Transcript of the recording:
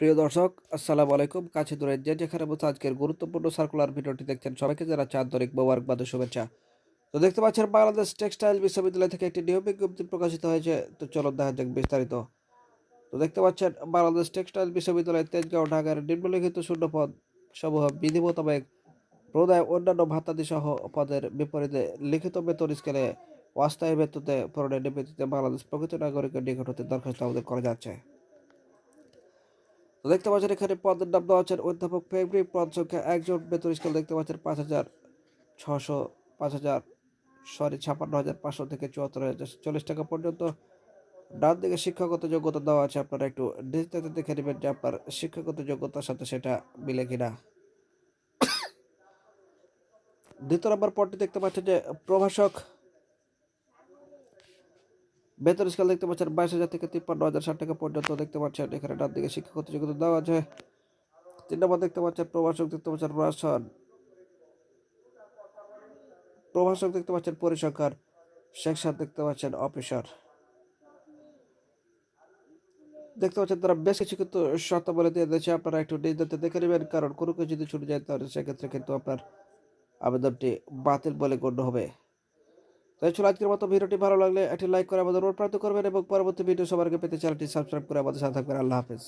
প্রিয় দর্শক, আসসালামু আলাইকুম। কাছে দূরে যে যেখানে বসে আজকের গুরুত্বপূর্ণ সার্কুলার ভিডিওটি দেখছেন সবাইকে যারা চাঁদরিক মোবারকবাদ শুভেচ্ছা। তো দেখতে পাচ্ছেন, বাংলাদেশ টেক্সটাইল বিশ্ববিদ্যালয় থেকে একটি নিয়ম বিজ্ঞপ্তি প্রকাশিত হয়েছে। তো চলো দেখা যাক বিস্তারিত। তো দেখতে পাচ্ছেন, বাংলাদেশ টেক্সটাইল বিশ্ববিদ্যালয় তেজগাঁও ঢাকার নিম্নলিখিত শূন্য পদ সমূহ বিধি মোতাবেক প্রদায় অন্যান্য ভাতাদি সহ পদের বিপরীতে লিখিত বেতন স্কেলে অস্থায়ী বেতনে পূরণের নিমিত্তে বাংলাদেশ প্রকৃত নাগরিকের নিকট হতে দরখাস্ত আবেদন করা যাচ্ছে। দেখতে পাচ্ছেন এখানে পদের নাম দেওয়া আছেন অধ্যাপক ফেব্রি পদ সংখ্যা একজন, বেতন স্কেল দেখতে পাচ্ছেন পাঁচ হাজার ছশো পাঁচ হাজার, সরি, ছাপান্ন হাজার পাঁচশো থেকে চুয়াত্তর হাজার চল্লিশ টাকা পর্যন্ত। ডান দিকে শিক্ষাগত যোগ্যতা দেওয়া আছে, আপনারা একটু ডিজিটালে দেখে নেবেন যে আপনার শিক্ষাগত যোগ্যতার সাথে সেটা মিলে কিনা। দ্বিতীয় নম্বর পদটি দেখতে পাচ্ছেন যে প্রভাষক বেতন স্কেল দেখতে পাচ্ছেন বাইশ হাজার থেকে তিপ্পান্ন হাজার, ষাট টাকা পর্যন্ত দেখতে পাচ্ছেন। এখানে ডান দিকে যোগ্যতা দেওয়া আছে। তিন নম্বর দেখতে পাচ্ছেন প্রভাষক দেখতে পাচ্ছেন রাসন প্রভাষক দেখতে পাচ্ছেন পরিসংখ্যান। সেকশন দেখতে পাচ্ছেন অফিসার। দেখতে পাচ্ছেন তারা বেশ কিছু কিন্তু শর্তাবলী দিয়ে দিয়েছে। আপনারা একটু নিজেদের দেখে নেবেন, কারণ কোনো কিছু যদি ছুটে যায় তাহলে সেক্ষেত্রে কিন্তু আপনার আবেদনটি বাতিল বলে গণ্য হবে। তো এই ছিল আজকের মতো ভিডিওটি ভালো লাগলে একটি লাইক করে আমাদের অনুপ্রাণিত করবেন এবং পরবর্তী ভিডিও সবার আগে পেতে চ্যানেলটি সাবস্ক্রাইব করে আমাদের সাথে থাকবেন। আল্লাহ হাফেজ।